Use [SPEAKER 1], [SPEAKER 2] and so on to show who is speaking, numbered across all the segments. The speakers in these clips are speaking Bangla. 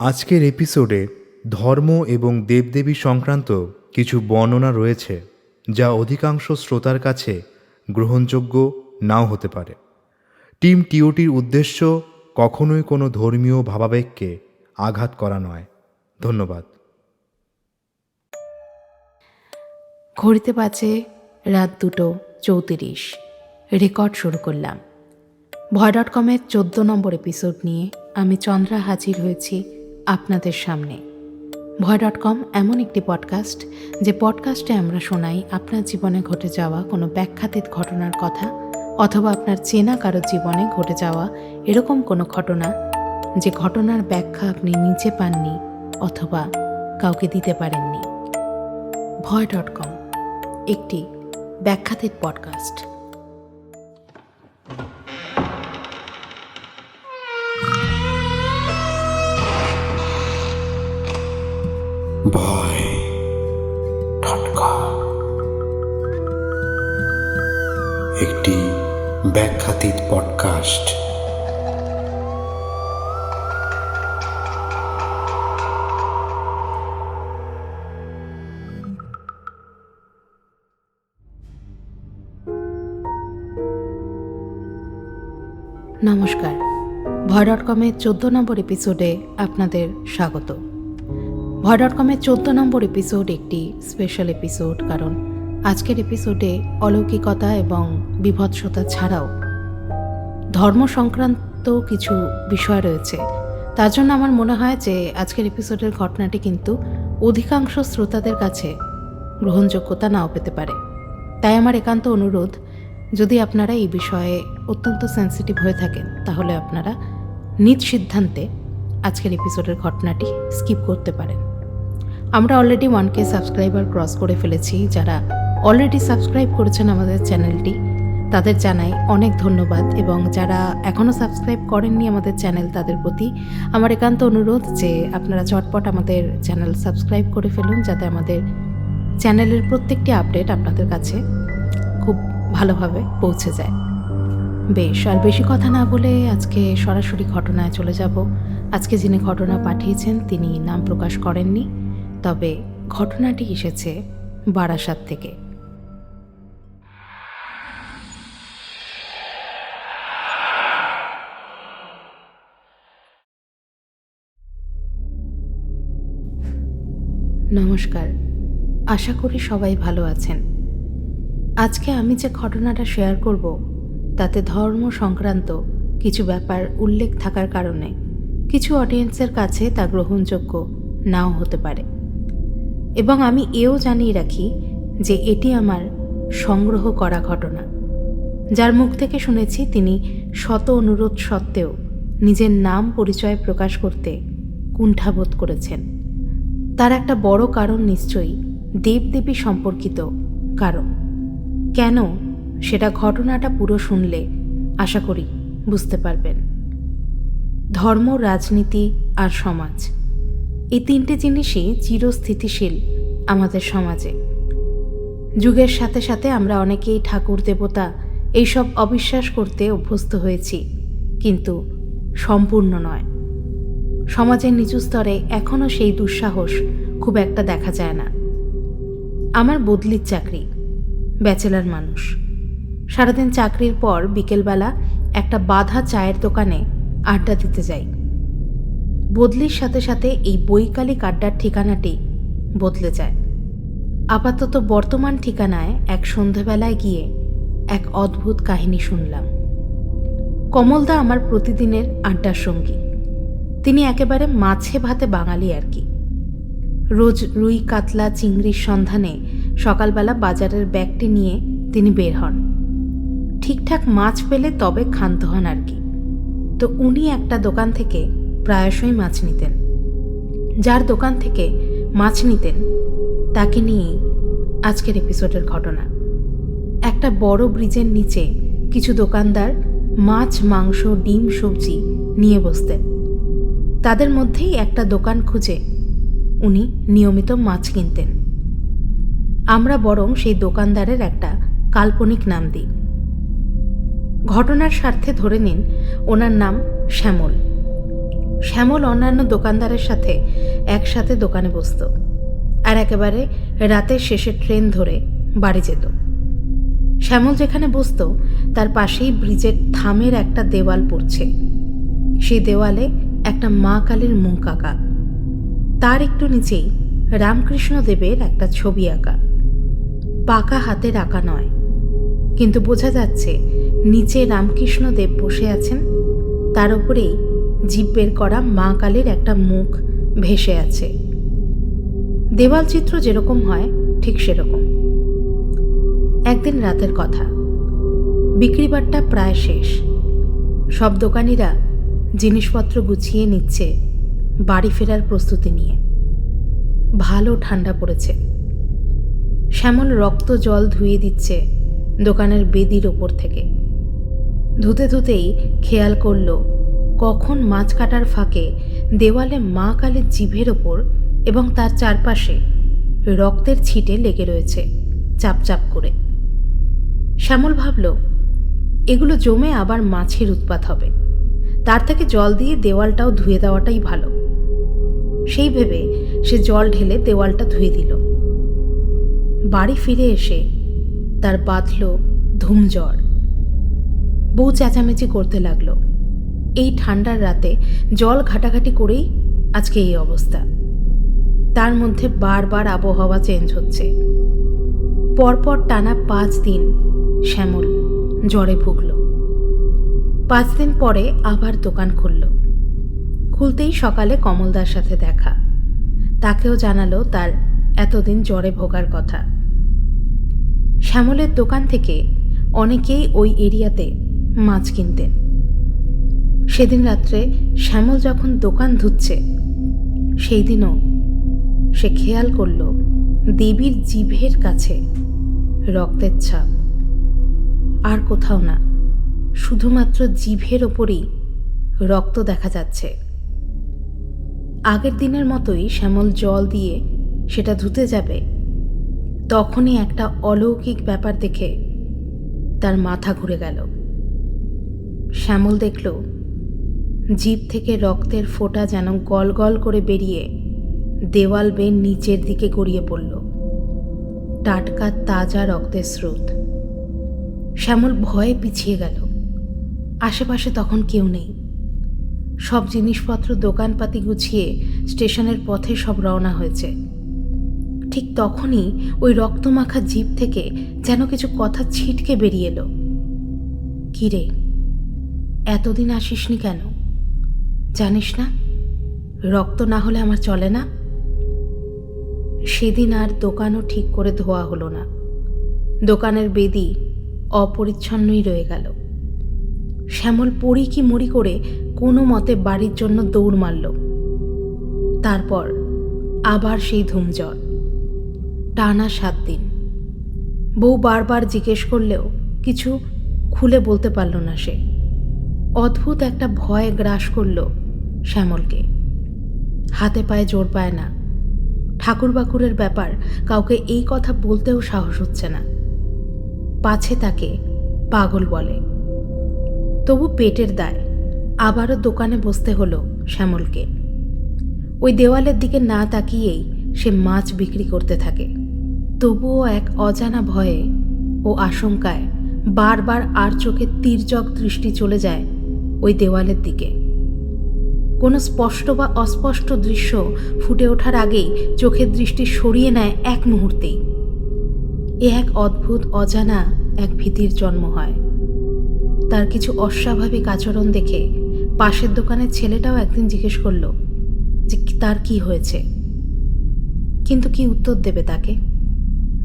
[SPEAKER 1] আজকের এপিসোডে ধর্ম এবং দেবদেবী সংক্রান্ত কিছু বর্ণনা রয়েছে, যা অধিকাংশ শ্রোতার কাছে গ্রহণযোগ্য নাও হতে পারে। টিম টিওটির উদ্দেশ্য কখনোই কোনো ধর্মীয় ভাবাবেগকে আঘাত করা নয়। ধন্যবাদ।
[SPEAKER 2] ঘড়িতে বাজে রাত দুটো চৌত্রিশ। রেকর্ড শুরু করলাম। ভয় ডট কমের চোদ্দ নম্বর এপিসোড নিয়ে আমি চন্দ্রা হাজির হয়েছি আপনাদের সামনে। ভয় ডট কম এমন একটি পডকাস্ট যে পডকাস্টে আমরা শোনাই আপনার জীবনে ঘটে যাওয়া কোনো ব্যাখ্যাতীত ঘটনার কথা অথবা আপনার চেনা কারও জীবনে ঘটে যাওয়া এরকম কোনো ঘটনা যে ঘটনার ব্যাখ্যা আপনি নিজে পাননি অথবা কাউকে দিতে পারেননি। ভয় ডট কম একটি ব্যাখ্যাতীত পডকাস্ট
[SPEAKER 3] ভয় ডট কম একটি ব্যাখ্যাতীত পডকাস্ট
[SPEAKER 2] নমস্কার। ভয় ডট কমের চোদ্দ নম্বর এপিসোডে আপনাদের স্বাগত। ভয় ডট কমের চোদ্দ নম্বর এপিসোড একটি স্পেশাল এপিসোড কারণ আজকের এপিসোডে অলৌকিকতা এবং বিভৎসতা ছাড়াও ধর্ম সংক্রান্ত কিছু বিষয় রয়েছে। তার জন্য আমার মনে হয় যে আজকের এপিসোডের ঘটনাটি কিন্তু অধিকাংশ শ্রোতাদের কাছে গ্রহণযোগ্যতা নাও পেতে পারে। তাই আমার একান্ত অনুরোধ, যদি আপনারা এই বিষয়ে অত্যন্ত সেন্সিটিভ হয়ে থাকেন, তাহলে আপনারা নিজ সিদ্ধান্তে আজকের এপিসোডের ঘটনাটি স্কিপ করতে পারেন। আমরা already one K subscriber cross করে ফেলেছি। যারা অলরেডি সাবস্ক্রাইব করেছেন আমাদের চ্যানেলটি তাদের জানাই অনেক ধন্যবাদ এবং যারা এখনও সাবস্ক্রাইব করেননি আমাদের চ্যানেল তাদের প্রতি আমার একান্ত অনুরোধ যে আপনারা চটপট আমাদের চ্যানেল সাবস্ক্রাইব করে ফেলুন যাতে আমাদের চ্যানেলের প্রত্যেকটি আপডেট আপনাদের কাছে খুব ভালোভাবে পৌঁছে যায়। বেশ, আর বেশি কথা না বলে আজকে সরাসরি ঘটনায় চলে যাব। আজকে যিনি ঘটনা পাঠিয়েছেন, তিনি নাম প্রকাশ করেননি। তবে ঘটনাটি এসেছে বারাসাত থেকে। নমস্কার, আশা করি সবাই ভালো আছেন। আজকে আমি যে ঘটনাটা শেয়ার করব, তাতে ধর্ম সংক্রান্ত কিছু ব্যাপার উল্লেখ থাকার কারণে কিছু অডিয়েন্সের কাছে তা গ্রহণযোগ্য নাও হতে পারে। এবং আমি এও জানিয়ে রাখি যে এটি আমার সংগ্রহ করা ঘটনা। যার মুখ থেকে শুনেছি তিনি শত অনুরোধ সত্ত্বেও নিজের নাম পরিচয় প্রকাশ করতে কুণ্ঠাবোধ করেছেন। তার একটা বড় কারণ নিশ্চয়ই দেবদেবী সম্পর্কিত কারণ। কেন সেটা ঘটনাটা পুরো শুনলে আশা করি বুঝতে পারবেন। ধর্ম, রাজনীতি আর সমাজ। এই তিনটে জিনিসই চিরস্থিতিশীল আমাদের সমাজে। যুগের সাথে সাথে আমরা অনেকেই ঠাকুর, দেবতা এইসব অবিশ্বাস করতে অভ্যস্ত হয়েছি, কিন্তু সম্পূর্ণ নয়। সমাজের নিচু স্তরে এখনও সেই দুঃসাহস খুব একটা দেখা যায় না। আমার বদলির চাকরি, ব্যাচেলার মানুষ। সারাদিন চাকরির পর বিকেলবেলা একটা বাধা চায়ের দোকানে আড্ডা দিতে যাই। বদলির সাথে সাথে এই বৈকালিক আড্ডার ঠিকানাটি বদলে যায়। আপাতত বর্তমান ঠিকানায় এক সন্ধেবেলায় গিয়ে এক অদ্ভুত কাহিনী শুনলাম। কমলদা আমার প্রতিদিনের আড্ডার সঙ্গী। তিনি একেবারে মাছে ভাতে বাঙালি আর কি। রোজ রুই কাতলা চিংড়ির সন্ধানে সকালবেলা বাজারের ব্যাগটি নিয়ে তিনি বের হন। ঠিকঠাক মাছ পেলে তবে ক্ষান্ত হন আর কি। তো উনি একটা দোকান থেকে প্রায়শই মাছ নিতেন। যার দোকান থেকে মাছ নিতেন, তাকে নিয়েই আজকের এপিসোডের ঘটনা। একটা বড় ব্রিজের নিচে কিছু দোকানদার মাছ, মাংস, ডিম, সবজি নিয়ে বসতেন। তাদের মধ্যেই একটা দোকান খুঁজে উনি নিয়মিত মাছ কিনতেন। আমরা বরং সেই দোকানদারের একটা কাল্পনিক নাম দিই। ঘটনার স্বার্থে ধরে নিন, ওনার নাম শ্যামল। শ্যামল অন্যান্য দোকানদারের সাথে একসাথে দোকানে বসতো আর একেবারে রাতের শেষে ট্রেন ধরে বাড়ি যেত। শ্যামল যেখানে বসতো, তার পাশেই ব্রিজের থামের একটা দেওয়াল পড়ছে। সেই দেওয়ালে একটা মা কালীর মুখ আঁকা। তার একটু নিচেই রামকৃষ্ণ দেবের একটা ছবি আঁকা। পাকা হাতের আঁকা নয়, কিন্তু বোঝা যাচ্ছে নিচে রামকৃষ্ণ দেব বসে আছেন, তার উপরেই জিভ বের করা মা কালীর একটা মুখ ভেসে আছে। দেওয়াল চিত্র যেরকম হয়, ঠিক সেরকম। একদিন রাতের কথা। বিক্রিবারটা প্রায় শেষ। সব দোকানিরা জিনিসপত্র গুছিয়ে নিচ্ছে বাড়ি ফেরার প্রস্তুতি নিয়ে। ভালো ঠান্ডা পড়েছে। শ্যামল রক্ত জল ধুয়ে দিচ্ছে দোকানের বেদির ওপর থেকে। ধুতে ধুতেই খেয়াল করল কখন মাছ কাটার ফাঁকে দেওয়ালে মা কালের জিভের ওপর এবং তার চারপাশে রক্তের ছিটে লেগে রয়েছে চাপ চাপ করে। শ্যামল ভাবল, এগুলো জমে আবার মাছের উৎপাত হবে। তার থেকে জল দিয়ে দেওয়ালটাও ধুয়ে দেওয়াটাই ভালো। সেই ভেবে সে জল ঢেলে দেওয়ালটা ধুয়ে দিল। বাড়ি ফিরে এসে তার বাঁধল ধুম জ্বর বউ চেঁচামেচি করতে লাগল। এই ঠান্ডার রাতে জল ঘাটাঘাটি করেই আজকে এই অবস্থা। তার মধ্যে বারবার আবহাওয়া চেঞ্জ হচ্ছে। পরপর টানা পাঁচ দিন শ্যামল জ্বরে ভুগল। পাঁচ দিন পরে আবার দোকান খুলল। খুলতেই সকালে কমলদার সাথে দেখা। তাকেও জানালো তার এতদিন জ্বরে ভোগার কথা। শ্যামলের দোকান থেকে অনেকেই ওই এরিয়াতে মাছ কিনতেন। সেদিন রাত্রে শ্যামল যখন দোকান ধুচ্ছে সেই দিনও সে খেয়াল করল দেবীর জিভের কাছে রক্তের ছাপ। আর কোথাও না, শুধুমাত্র জিভের ওপরেই রক্ত দেখা যাচ্ছে। আগের দিনের মতোই শ্যামল জল দিয়ে সেটা ধুতে যাবে। তখনই একটা অলৌকিক ব্যাপার দেখে তার মাথা ঘুরে গেল। শ্যামল দেখল জিভ থেকে রক্তের ফোঁটা যেন গল গল করে বেরিয়ে দেওয়াল বেয়ে নিচের দিকে গড়িয়ে পড়ল। টাটকা তাজা রক্তের স্রোত। শ্যামল ভয়ে পিছিয়ে গেল। আশেপাশে তখন কেউ নেই। সব জিনিসপত্র, দোকানপাতি গুছিয়ে স্টেশনের পথে সব রওনা হয়েছে। ঠিক তখনই ওই রক্তমাখা জিভ থেকে যেন কিছু কথা ছিটকে বেরিয়ে এলো। কিরে এতদিন আসিসনি কেন? জানিস না? রক্ত না হলে আমার চলে না? সেদিন আর দোকানও ঠিক করে ধোয়া হলো না। দোকানের বেদি অপরিচ্ছন্নই রয়ে গেল। শ্যামল পড়ি কি মরি করে কোনো মতে বাড়ির জন্য দৌড় মারল। তারপর আবার সেই ধুমজ্বর। টানা সাত দিন। বউ বারবার জিজ্ঞেস করলেও কিছু খুলে বলতে পারল না সে। অদ্ভুত একটা ভয় গ্রাস করল শ্যামলকে। হাতে পায়ে জোর পায় না। ঠাকুর বাকুরের ব্যাপার কাউকে এই কথা বলতেও সাহস হচ্ছে না। পাছে তাকে পাগল বলে। তবু পেটের দায়, আবারও দোকানে বসতে হলো শ্যামলকে। ওই দেওয়ালের দিকে না তাকিয়েই সে মাছ বিক্রি করতে থাকে। তবুও এক অজানা ভয়ে ও আশঙ্কায় বারবার আর চোখে তীর্যক দৃষ্টি চলে যায় ওই দেওয়ালের দিকে। কোনো স্পষ্ট বা অস্পষ্ট দৃশ্য ফুটে ওঠার আগেই চোখের দৃষ্টি সরিয়ে নেয় এক মুহূর্তেই। এ এক অদ্ভুত, অজানা এক ভীতির জন্ম হয়। তার কিছু অস্বাভাবিক আচরণ দেখে পাশের দোকানের ছেলেটাও একদিন জিজ্ঞেস করল যে তার কি হয়েছে? কিন্তু কি উত্তর দেবে তাকে?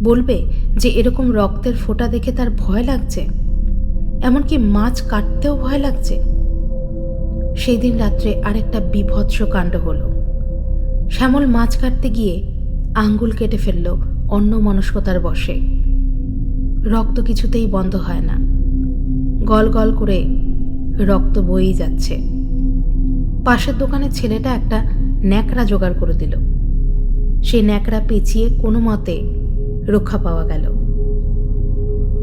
[SPEAKER 2] বলবে যে এরকম রক্তের ফোঁটা দেখে তার ভয় লাগছে। এমনকি মাছ কাটতেও ভয় লাগছে। সেই দিন রাত্রে আরেকটা বিভৎস কাণ্ড হলো। শ্যামল মাছ কাটতে গিয়ে আঙ্গুল কেটে ফেলল অন্য মনস্কতার বসে রক্ত কিছুতেই বন্ধ হয় না। গল গল করে রক্ত বয়েই যাচ্ছে। পাশের দোকানের ছেলেটা একটা ন্যাকড়া জোগাড় করে দিল। সেই ন্যাকড়া পেঁচিয়ে কোনো মতে রক্ষা পাওয়া গেল।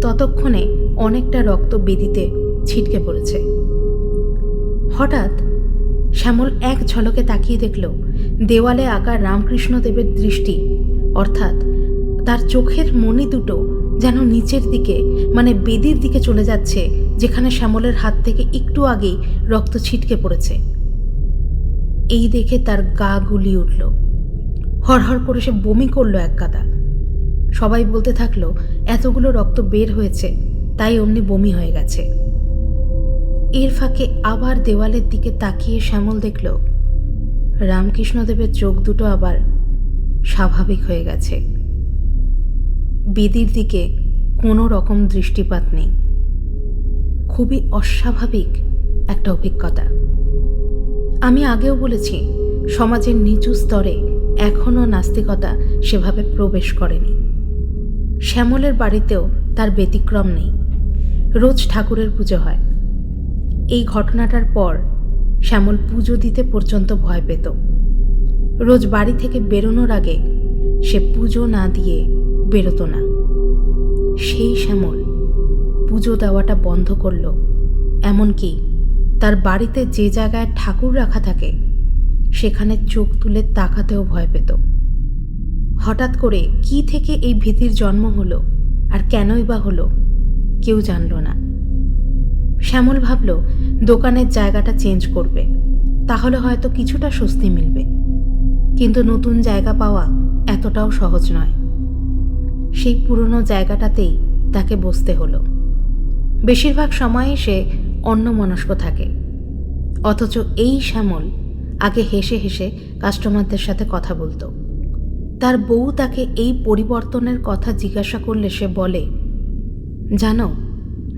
[SPEAKER 2] ততক্ষণে অনেকটা রক্ত বেদিতে ছিটকে পড়েছে। হঠাৎ শ্যামল এক ঝলকে তাকিয়ে দেখল, দেওয়ালে আঁকা রামকৃষ্ণদেবের দৃষ্টি, অর্থাৎ তার চোখের মণি দুটো যেন নিচের দিকে মানে বেদির দিকে চলে যাচ্ছে, যেখানে শ্যামলের হাত থেকে একটু আগেই রক্ত ছিটকে পড়েছে। এই দেখে তার গা গুলি উঠল। হরহর করে সে বমি করল এক গাদা সবাই বলতে থাকল, এতগুলো রক্ত বের হয়েছে, তাই অমনি বমি হয়ে গেছে। এর ফাঁকে আবার দেওয়ালের দিকে তাকিয়ে শ্যামল দেখল, রামকৃষ্ণদেবের চোখ দুটো আবার স্বাভাবিক হয়ে গেছে। বেদির দিকে কোনো রকম দৃষ্টিপাত নেই। খুবই অস্বাভাবিক একটা অভিজ্ঞতা। আমি আগেও বলেছি, সমাজের নিচু স্তরে এখনও নাস্তিকতা সেভাবে প্রবেশ করেনি। শ্যামলের বাড়িতেও তার ব্যতিক্রম নেই। রোজ ঠাকুরের পুজো হয়। এই ঘটনাটার পর শ্যামল পুজো দিতে পর্যন্ত ভয় পেত। রোজ বাড়ি থেকে বেরোনোর আগে সে পুজো না দিয়ে বেরোতো না। সেই শ্যামল পুজো দেওয়াটা বন্ধ করল, এমনকি তার বাড়িতে যে জায়গায় ঠাকুর রাখা থাকে, সেখানে চোখ তুলে তাকাতেও ভয় পেত। হঠাৎ করে কি থেকে এই ভীতির জন্ম হলো আর কেনই বা হলো, কেউ জানল না। শ্যামল ভাবল, দোকানের জায়গাটা চেঞ্জ করবে। তাহলে হয়তো কিছুটা স্বস্তি মিলবে। কিন্তু নতুন জায়গা পাওয়া এতটাও সহজ নয়। সেই পুরনো জায়গাটাতেই তাকে বসতে হলো। বেশিরভাগ সময়ই সে অন্যমনস্ক থাকে। অথচ এই শ্যামল আগে হেসে হেসে কাস্টমারদের সাথে কথা বলতো। তার বউ তাকে এই পরিবর্তনের কথা জিজ্ঞাসা করলে সে বলে, জানো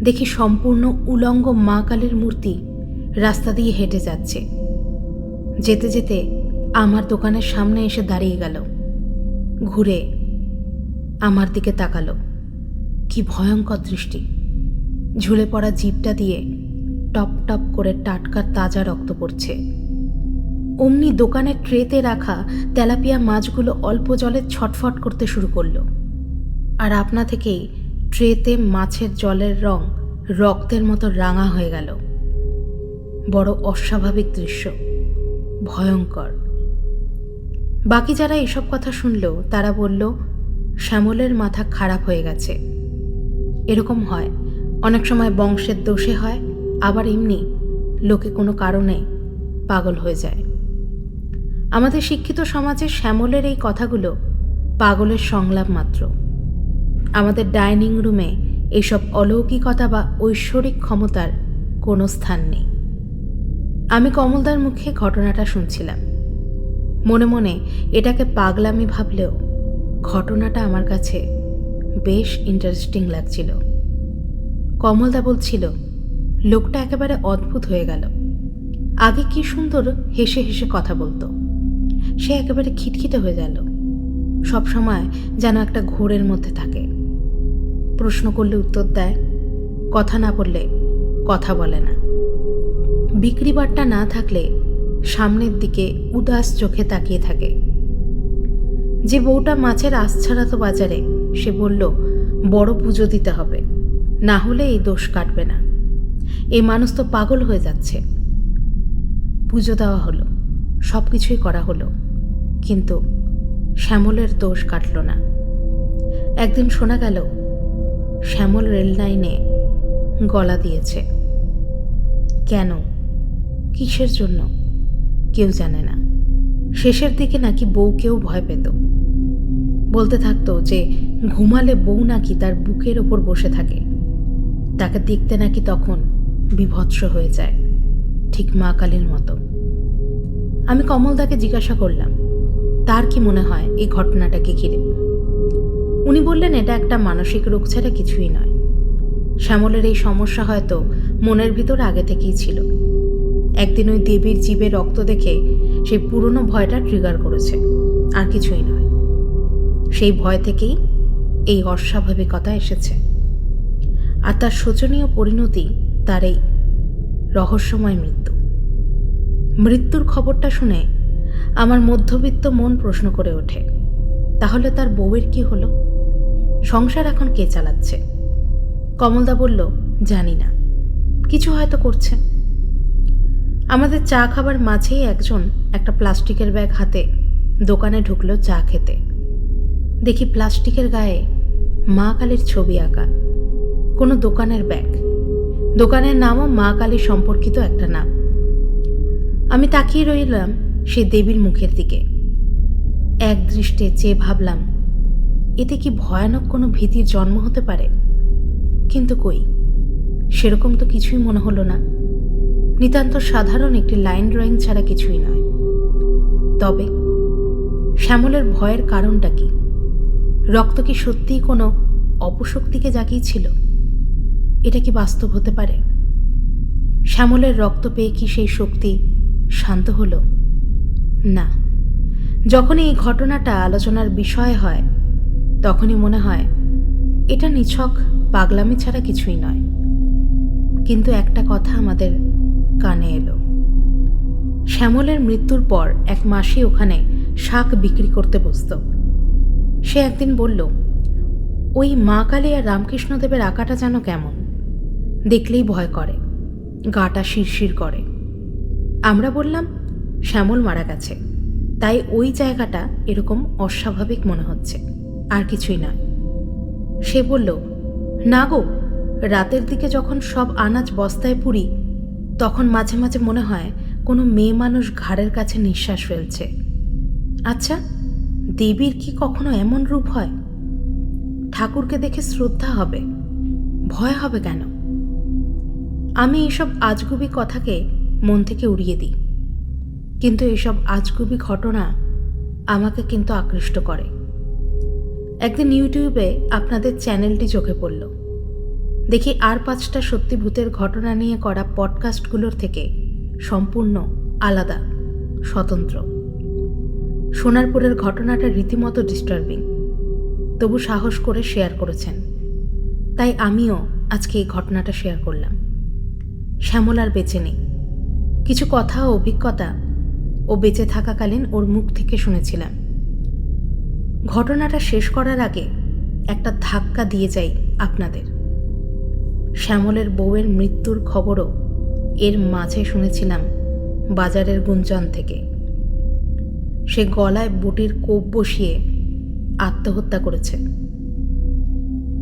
[SPEAKER 2] দেখি সম্পূর্ণ উলঙ্গ মা কালীর মূর্তি রাস্তা দিয়ে হেঁটে যাচ্ছে। যেতে যেতে আমার দোকানের সামনে এসে দাঁড়িয়ে গেল। ঘুরে আমার দিকে তাকালো। কি ভয়ঙ্কর দৃষ্টি। ঝুলে পড়া জিপটা দিয়ে টপ টপ করে টাটকা তাজা রক্ত পড়ছে। অমনি দোকানের ট্রেতে রাখা তেলাপিয়া মাছগুলো অল্প জলে ছটফট করতে শুরু করল। আর আপনা থেকেই ট্রেতে মাছের জলের রং রক্তের মতো রাঙা হয়ে গেল। বড় অস্বাভাবিক দৃশ্য, ভয়ঙ্কর। বাকি যারা এসব কথা শুনল, তারা বলল, শ্যামলের মাথা খারাপ হয়ে গেছে। এরকম হয়। অনেক সময় বংশের দোষে হয়, আবার এমনি লোকে কোনো কারণে পাগল হয়ে যায়। আমাদের শিক্ষিত সমাজে শ্যামলের এই কথাগুলো পাগলের সংলাপ মাত্র। আমাদের ডাইনিং রুমে এইসব অলৌকিকতা বা ঐশ্বরিক ক্ষমতার কোনো স্থান নেই। আমি কমলদার মুখে ঘটনাটা শুনছিলাম। মনে মনে এটাকে পাগলামি ভাবলেও ঘটনাটা আমার কাছে বেশ ইন্টারেস্টিং লাগছিল। কমলদা বলছিল, লোকটা একেবারে অদ্ভুত হয়ে গেল। আগে কি সুন্দর হেসে হেসে কথা বলতো। সে একেবারে খিটখিটে হয়ে গেল। সবসময় যেন একটা ঘোরের মধ্যে থাকে। প্রশ্ন করলে উত্তর দেয়, কথা না বললে কথা বলে না। বিক্রি বাট্টা না থাকলে সামনের দিকে উদাস চোখে তাকিয়ে থাকে। যে বউটা মাছের আশ ছাড়াতো বাজারে, সে বলল, বড় পুজো দিতে হবে, না হলে এই দোষ কাটবে না। এ মানুষ তো পাগল হয়ে যাচ্ছে। পুজো দেওয়া হলো সব কিছুই করা হলো, কিন্তু শ্যামলের দোষ কাটল না। একদিন শোনা গেল শ্যামল রেল লাইনে গলা দিয়েছে। কেন? কিসের জন্য? কেউ জানে না। শেষের দিকে নাকি বউকেও ভয় পেত। বলতে থাকতো যে, ঘুমালে বউ নাকি তার বুকের ওপর বসে থাকে। তাকে দেখতে নাকি তখন বিভৎস হয়ে যায়, ঠিক মা কালীর মতো। আমি কমলদাকে জিজ্ঞাসা করলাম, তার কি মনে হয় এই ঘটনাটাকে ঘিরে? উনি বললেন, এটা একটা মানসিক রোগ ছাড়া কিছুই নয়। শ্যামলের এই সমস্যা হয়তো মনের ভিতর আগে থেকেই ছিল। একদিন ওই দেবীর জীবে রক্ত দেখে সেই পুরনো ভয়টা ট্রিগার করেছে। আর কিছুই নয়। সেই ভয় থেকেই এই অস্বাভাবিকতা এসেছে। আর তার শোচনীয় পরিণতি তার এই রহস্যময় মৃত্যু। মৃত্যুর খবরটা শুনে আমার মধ্যবিত্ত মন প্রশ্ন করে ওঠে, তাহলে তার বউয়ের কি হলো? সংসার এখন কে চালাচ্ছে? কমলদা বলল, জানি না। কিছু হয়তো করছে। আমাদের চা খাবার মাঝেই একজন একটা প্লাস্টিকের ব্যাগ হাতে দোকানে ঢুকলো চা খেতে। দেখি প্লাস্টিকের গায়ে মা কালীর ছবি আঁকা। কোনো দোকানের ব্যাগ। দোকানের নামও মা কালী সম্পর্কিত একটা নাম। আমি তাকিয়ে রইলাম সে দেবীর মুখের দিকে। এক দৃষ্টে চেয়ে ভাবলাম এতে কি ভয়ানক কোনো ভীতির জন্ম হতে পারে? কিন্তু কই? সেরকম তো কিছুই মনে হলো না। নিতান্ত সাধারণ একটি লাইন ড্রয়িং ছাড়া কিছুই নয়। তবে, শ্যামলের ভয়ের কারণটা কি? রক্ত কি সত্যিই কোনো অপশক্তিকে জাগিয়েছিল এটা কি বাস্তব হতে পারে? শ্যামলের রক্ত পেয়ে কি সেই শক্তি শান্ত হলো? না। যখন এই ঘটনাটা আলোচনার বিষয় হয় তখনই মনে হয়, এটা নিছক পাগলামি ছাড়া কিছুই নয়। কিন্তু একটা কথা আমাদের কানে এলো। শ্যামলের মৃত্যুর পর এক মাসি ওখানে শাক বিক্রি করতে বসত। সে একদিন বলল, ওই মা কালী আর রামকৃষ্ণদেবের আঁকাটা যেন কেমন? দেখলেই ভয় করে, গাটা শিরশির করে। আমরা বললাম, শ্যামল মারা গেছে, তাই ওই জায়গাটা এরকম অস্বাভাবিক মনে হচ্ছে। আর কিছুই না। সে বলল, না গো, রাতের দিকে যখন সব আনাজ বস্তায় পুরি, তখন মাঝে মাঝে মনে হয় কোনো মেয়ে মানুষ ঘাড়ের কাছে নিঃশ্বাস ফেলছে। আচ্ছা দেবীর কি কখনো এমন রূপ হয়? ঠাকুরকে দেখে শ্রদ্ধা হবে, ভয় হবে কেন? আমি এসব আজগুবি কথাকে মন থেকে উড়িয়ে দিই। কিন্তু এসব আজগুবি ঘটনা আমাকে কিন্তু আকৃষ্ট করে। একদিন ইউটিউবে আপনাদের চ্যানেলটি চোখে পড়ল। দেখি আর পাঁচটা সত্যি ভূতের ঘটনা নিয়ে করা পডকাস্টগুলোর থেকে সম্পূর্ণ আলাদা, স্বতন্ত্র। সোনারপুরের ঘটনাটা রীতিমতো ডিস্টার্বিং তবু সাহস করে শেয়ার করেছেন। তাই আমিও আজকে এই ঘটনাটা শেয়ার করলাম। শ্যামল আর বেঁচে নেই। কিছু কথা ও অভিজ্ঞতা ও বেঁচে থাকাকালীন ওর মুখ থেকে শুনেছিলাম। ঘটনাটা শেষ করার আগে একটা ধাক্কা দিয়ে যাই আপনাদের। শ্যামলের বউয়ের মৃত্যুর খবরও এর মাঝে শুনেছিলাম বাজারের গুঞ্জন থেকে। সে গলায় বুটির কোপ বসিয়ে আত্মহত্যা করেছে।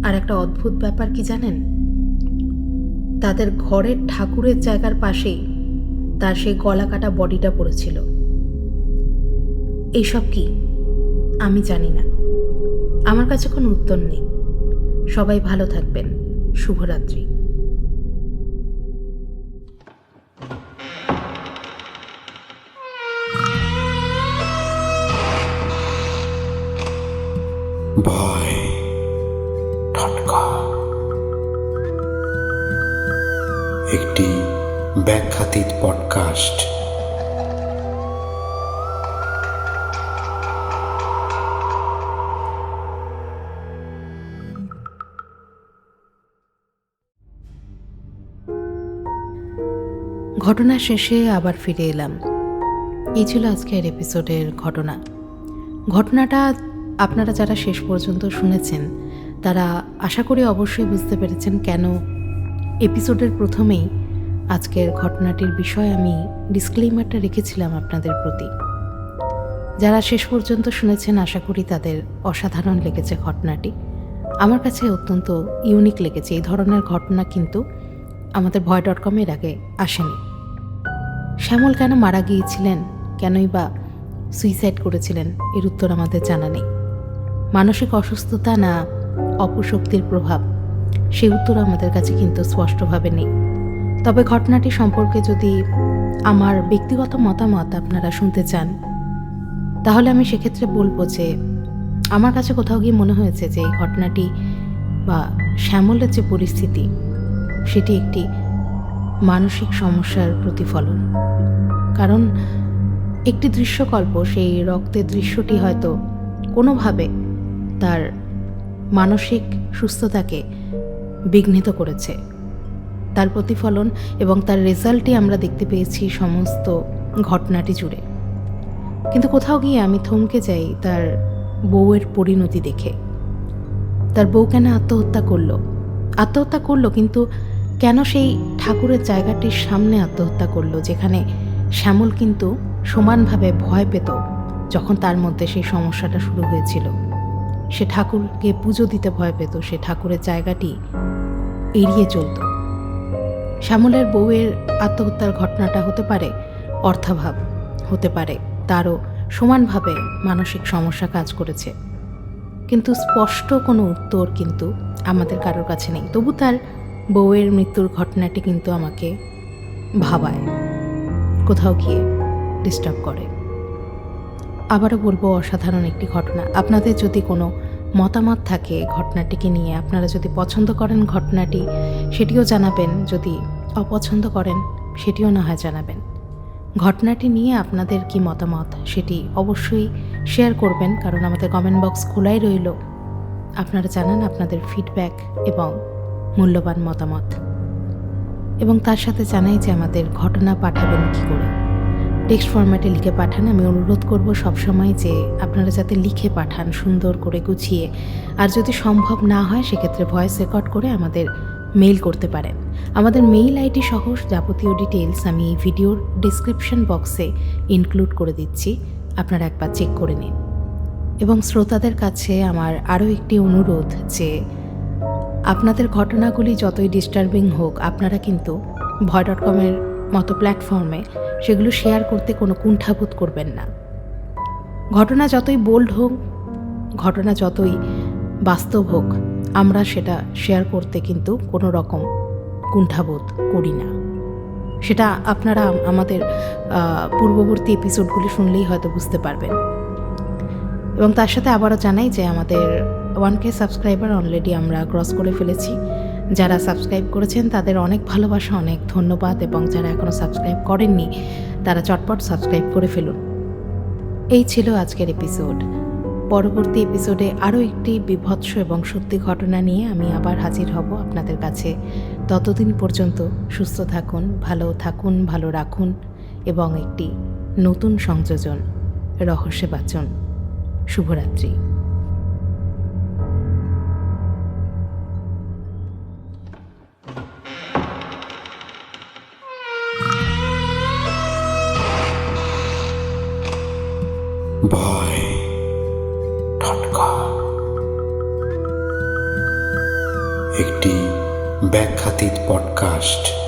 [SPEAKER 2] আর একটা অদ্ভুত ব্যাপার কি জানেন? তাদের ঘরের ঠাকুরের জায়গার পাশেই তার সেই গলা কাটা বডিটা পড়েছিল। এইসব কি? আমি জানি না। আমার কাছে কোনো উত্তর নেই। সবাই ভালো থাকবেন। শুভরাত্রি।
[SPEAKER 3] একটি ব্যাখ্যাতীত পডকাস্ট
[SPEAKER 2] ঘটনা শেষে আবার ফিরে এলাম। এই ছিল আজকের এপিসোডের ঘটনা। ঘটনাটা আপনারা যারা শেষ পর্যন্ত শুনেছেন, তারা আশা করি অবশ্যই বুঝতে পেরেছেন কেন এপিসোডের প্রথমেই আজকের ঘটনাটির বিষয়ে আমি ডিসক্লেইমারটা রেখেছিলাম আপনাদের প্রতি। যারা শেষ পর্যন্ত শুনেছেন, আশা করি তাদের অসাধারণ লেগেছে ঘটনাটি। আমার কাছে অত্যন্ত ইউনিক লেগেছে। এই ধরনের ঘটনা কিন্তু আমাদের ভয় ডট কমের আগে আসেনি। শ্যামল কেন মারা গিয়েছিলেন? কেনই বা সুইসাইড করেছিলেন? এর উত্তর আমাদের জানা নেই। মানসিক অসুস্থতা না অপশক্তির প্রভাব, সে উত্তর আমাদের কাছে কিন্তু স্পষ্টভাবে নেই। তবে ঘটনাটি সম্পর্কে যদি আমার ব্যক্তিগত মতামত আপনারা শুনতে চান, তাহলে আমি সেক্ষেত্রে বলব যে, আমার কাছে কোথাও গিয়ে মনে হয়েছে যে এই ঘটনাটি বা শ্যামলের যে পরিস্থিতি, সেটি একটি মানসিক সমস্যার প্রতিফলন। কারণ একটি দৃশ্যকল্প, সেই রক্তের দৃশ্যটি হয়তো কোনোভাবে তার মানসিক সুস্থতাকে বিঘ্নিত করেছে। তার প্রতিফলন এবং তার রেজাল্টই আমরা দেখতে পেয়েছি সমস্ত ঘটনাটি জুড়ে। কিন্তু কোথাও গিয়ে আমি থমকে যাই তার বউয়ের পরিণতি দেখে। তার বউ কেন আত্মহত্যা করল? আত্মহত্যা করল কিন্তু কেন সেই ঠাকুরের জায়গাটির সামনে আত্মহত্যা করল, যেখানে শ্যামল কিন্তু সমানভাবে ভয় পেত যখন তার মধ্যে সেই সমস্যাটা শুরু হয়েছিল? সে ঠাকুরকে পুজো দিতে ভয় পেত, সে ঠাকুরের জায়গাটি এড়িয়ে চলত। শ্যামলের বউয়ের আত্মহত্যার ঘটনাটা হতে পারে অর্থাভাব, হতে পারে তারও সমানভাবে মানসিক সমস্যা কাজ করেছে। কিন্তু স্পষ্ট কোনো উত্তর কিন্তু আমাদের কারোর কাছে নেই। তবু তার বউয়ের মৃত্যুর ঘটনাটি কিন্তু আমাকে ভাবায়, কোথাও গিয়ে ডিস্টার্ব করে। আবারও বলব, অসাধারণ একটি ঘটনা। আপনাদের যদি কোনো মতামত থাকে ঘটনাটিকে নিয়ে, আপনারা যদি পছন্দ করেন ঘটনাটি, সেটিও জানাবেন। যদি অপছন্দ করেন, সেটিও না হয় জানাবেন। ঘটনাটি নিয়ে আপনাদের কি মতামত, সেটি অবশ্যই শেয়ার করবেন, কারণ আমাদের কমেন্ট বক্স খোলাই রইল। আপনারা জানান আপনাদের ফিডব্যাক এবং মূল্যবান মতামত। এবং তার সাথে জানাই যে আমাদের ঘটনা পাঠাবেন কি করে। টেক্সট ফরম্যাটে লিখে পাঠান, আমি অনুরোধ করব সবসময় যে আপনারা যাতে লিখে পাঠান, সুন্দর করে গুছিয়ে। আর যদি সম্ভব না হয়, সেক্ষেত্রে ভয়েস রেকর্ড করে আমাদের মেইল করতে পারেন। আমাদের মেইল আইডি সহ যাবতীয় ডিটেলস আমি এই ভিডিওর ডিসক্রিপশন বক্সে ইনক্লুড করে দিচ্ছি। আপনারা একবার চেক করে নিন। এবং শ্রোতাদের কাছে আমার আরও একটি অনুরোধ যে আপনাদের ঘটনাগুলি যতই ডিস্টার্বিং হোক, আপনারা কিন্তু ভয় ডট কমের মতো প্ল্যাটফর্মে সেগুলো শেয়ার করতে কোনো কুণ্ঠাবোধ করবেন না। ঘটনা যতই বোল্ড হোক, ঘটনা যতই বাস্তব হোক, আমরা সেটা শেয়ার করতে কিন্তু কোনো রকম কুণ্ঠাবোধ করি না। সেটা আপনারা আমাদের পূর্ববর্তী এপিসোডগুলি শুনলেই হয়তো বুঝতে পারবেন। এবং তার সাথে আবারও জানাই যে আমাদের ওয়ান কে সাবস্ক্রাইবার অলরেডি আমরা ক্রস করে ফেলেছি। যারা সাবস্ক্রাইব করেছেন, তাদের অনেক ভালোবাসা, অনেক ধন্যবাদ এবং যারা এখনও সাবস্ক্রাইব করেননি, তারা চটপট সাবস্ক্রাইব করে ফেলুন। এই ছিল আজকের এপিসোড পরবর্তী এপিসোডে আরও একটি বিভৎস এবং সত্যি ঘটনা নিয়ে আমি আবার হাজির হব আপনাদের কাছে। ততদিন পর্যন্ত সুস্থ থাকুন, ভালো থাকুন, ভালো রাখুন এবং একটি নতুন সংযোজন রহস্যে বাচন শুভরাত্রি।
[SPEAKER 3] একটি ব্যাখ্যাতীত পডকাস্ট